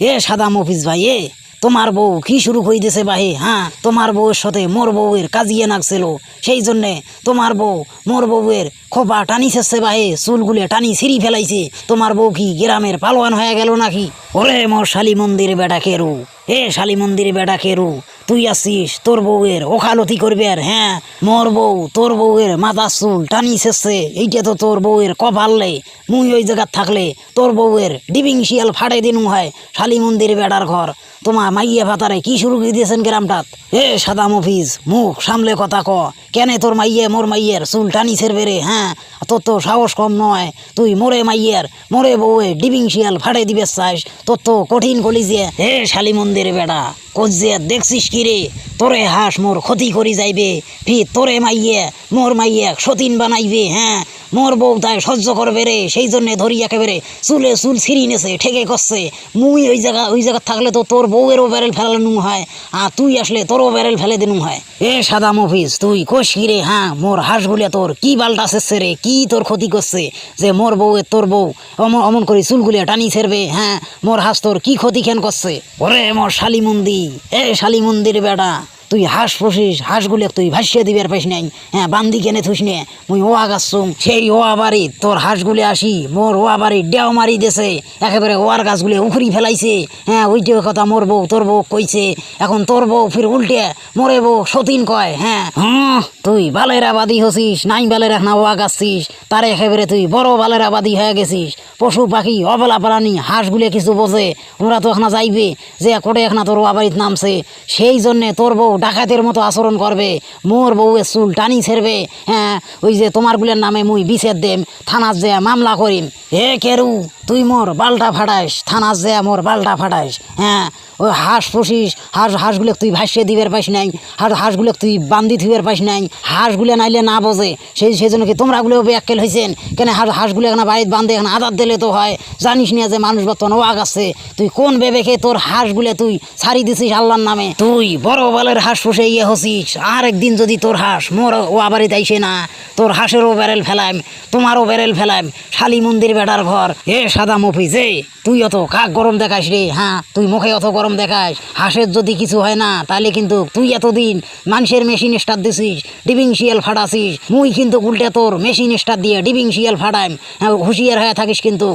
এ সাদা মফিজ ভাই, এ, তোমার বউ কি শুরু করে দিছে বাহে হ্যাঁ? তোমার বউয়ের সাথে মোর বউয়ের কাজিয়ে নাকছিল সেই জন্যে তোমার বউ মোর বউয়ের খোপা টানি ছেসছে বাহে, চুলগুলে টানি ছিঁড়ি ফেলাইছে। তোমার বউ কি গ্রামের পালোয়ান হয়ে গেল নাকি? ওরে মোর শালি মন্দির বেটা কেরু এ শালি মন্দির বেটা কেরু তুই আসিস, তোর বউয়ের ওখালতি করবি আর হ্যাঁ মোর বউ, তোর বউয়ের মাথা চুল টানি ছেসছে এইটা তো তোর বউয়ের কপাললে মুই ওই জায়গার থাকলে তোর বউয়ের ডিবিং শিয়াল ফাটাই দিনু হয় শালি মন্দির বেটার ঘর। তোমার মাইয়া ভাতারে কি শুরু করে দিয়েছেন গ্রামটাত? এ সাদা মফিজ, মুখ সামলে কথা ক। কেন তোর মাইয়ে, মোর মাইয়ের চুল টানি ছেড়বে রে হ্যাঁ? তোর তো সাহস কম নয়। তুই মোরে মাইয়ের, মোরে বউয়ে ডিবিং শিয়াল ফাটাই দিবে চাস। তোর তো কঠিন কলিজে। হে শালি মন্দির বেড়া কজিয়া দেখছিস কি রে? তোরে হাঁস মোর ক্ষতি করি যাইবে ফি তোরে মাইয়ে, মোর মাইয়ে সতীন বানাইবে হ্যাঁ? মোর বউ তাই সহ্য করবে রে, সেই জন্যে ধরি একেবারে। চুলে চুল ছিঁড়ি নেছে ঠেকে করছে। মুই ওই জায়গা ওই জায়গা থাকলে তো তোর বউয়েরও ব্যারেল ফেলানো হয়, আর তুই আসলে তোরও ব্যারেল ফেলে দিনু হয়। এ সাদা মফিস তুই কোষ রে? হ্যাঁ মোর হাঁসগুলে তোর কি বালটা শেষছে রে? কি তোর ক্ষতি করছে? যে মোর বউয়ের তোর বউ অমন অমন করে চুলগুলে টানি ছেড়বে হ্যাঁ মোর হাঁস তোর কি ক্ষতি খেন করছে? ওরে মোর শালি মন্দির এ শালি মন্দির বেটা। তুই হাঁস পুষিস, হাঁসগুলো তুই ভাসিয়ে দিবার পাইস নাই। হ্যাঁ বান্দি কেনে থুস নে। মুই ওয়া গাছছুম সেই ওয়া বাড়ি, তোর হাঁসগুলি আসি, মোর ওয়া বাড়ি ডেও মারি দেছে, একেবারে ওয়ার গাছগুলি উখড়ি ফেলাইছে। হ্যাঁ ওইটে কথা মোর বউ, তোর বউ কইছে, এখন তোর বউ ফির উল্টে মোরে বউ সতীন কয় হ্যাঁ। হ্যাঁ তুই বালেরা বাদী হছিস নাই বালেরা না ওয়া গাছছিস তার একেবারে তুই বড় বালেরা বাদী হয়ে গেছিস। পশু পাখি, অবলা প্রাণী, হাঁসগুলো কিছু বোঝে, ওরা তো এখানে যাইবে, যে কোটে এখানে তোর বাড়িতে নামছে, সেই জন্যে তোর বউ ডাকাতের মতো আচরণ করবে, মোর বউয়ের চুল টানি ছেড়বে হ্যাঁ ওই যে তোমার গুলের নামে মুই বিচের দেম, থানার যে মামলা করিম। হে কেরু, তুই মোর বালটা ফাটাইস, থানার যে মোর বালটা ফাটাইস হ্যাঁ ওই হাঁস পুষিস, হাঁস, হাঁসগুলো তুই ভাসিয়ে দিবার পাইস নাই, হাঁস, হাঁসগুলো তুই বান্ধি থুইবার পাইস নাই, হাঁসগুলো নাইলে না বোঝে। সেই সেই জন্য কি তোমরা গুলো ব্যাকেল হয়েছেন কেন হাঁস, হাঁসগুলো এখানে বাড়িতে বান্ধে, এখানে আদার দিলে তো হয়। জানিস না যে মানুষ বর্তমান ওয়াগ আছে। তুই কোন বেবেকে তোর হাঁসগুলো তুই ছাড়ি দিছিস আল্লাহর নামে? তুই বড় বালের হাঁস পুষে ইয়ে হসিস। আর একদিন যদি তোর হাঁস মোর ও বাড়িতে আইসে না, তোর হাঁসেরও বেরেল ফেলাম তোমারও বেরেল ফেলাম শালি মন্দির বেটার ঘর। এ সাদা মফিজ, এ, তুই অত কাক গরম দেখাস রে? হ্যাঁ তুই মুখে অত গরম দেখাস, হাঁসের যদি কিছু হয় না, তাহলে কিন্তু তুই এতদিন মানুষের মেশিন স্টার দিছিস ডিবিং শিয়াল ফাটাছিস, মুই কিন্তু উল্টে তোর মেশিন স্টার দিয়ে ডিবিং শিয়াল ফাটাইম হ্যাঁ হুঁশিয়ার হয়ে থাকিস কিন্তু।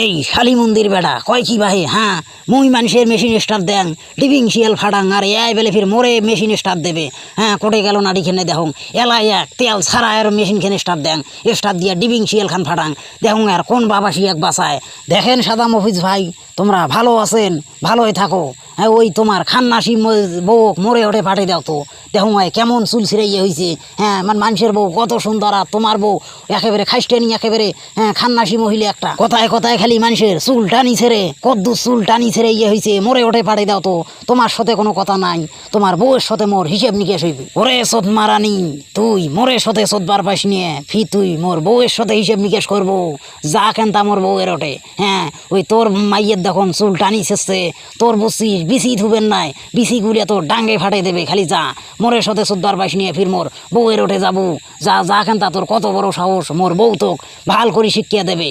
এই শালি মন্দির বেটা, কয় কি বাহে হ্যাঁ মুই মানুষের মেশিন স্টার দেন ডিবিং শিয়াল ফাটাং, আর এই বেলে ফির মোরে মেশিন স্টার দেবে। হ্যাঁ কোটে গেল নাড়ি খেনে দেখুন এলাই এক, তেল ছাড়া আর মেশিন খেনে স্টার দেন স্টার দিয়ে ডিবিং শিয়াল খান ফাটাং দেখুন আর কোন বাবা শিয়াক বাসায় দেখেন সাদা মফিজ ভাই, তোমরা ভালো আছেন, ভালোই থাকো। হ্যাঁ ওই তোমার খান্নাসি বউ মরে ওঠে পাঠিয়ে দাও তো। দেখো ভাই, কেমন চুল ছিঁড়াইয়ে হয়েছে হ্যাঁ মানে মানুষের বউ কত সুন্দর, আর তোমার বউ একেবারে খাইস্টেনি একেবারে হ্যাঁ খান্নাসি মহিলা একটা। কথায় কথায় খালি মানুষের চুল টানি ছেড়ে কদ্দু চুল টানি ছেড়ে ইয়ে হয়েছে মরে ওঠে পাঠিয়ে দাও তো। তোমার সাথে কোনো কথা নাই, তোমার বউয়ের সাথে মোর হিসেব নিকেশ হইবে। ওরে সৎ মারানি, তুই মোরের সাথে সৎবার পাইস নিয়ে ফি তুই মোর বউয়ের সাথে হিসেব নিকেশ করব। যা কেন তা মোর বউয়ের ওঠে হ্যাঁ ওই তোর মাইয়ের দেখুন চুল টানি ছেসছে তোর বুঝছিস বিসি ধুবেন নাই, বিসি গুলিয়া তোর ডাঙ্গে ফাটাই দেবে, খালি যা। মোরের সাথে সুদ্দার বাইশ নিয়ে ফির মোর বউয়ের ওঠে যাব। যা যা খান তা তোর কত বড় সাহস, মোর বউ তোক ভালো করে শিখিয়ে দেবে।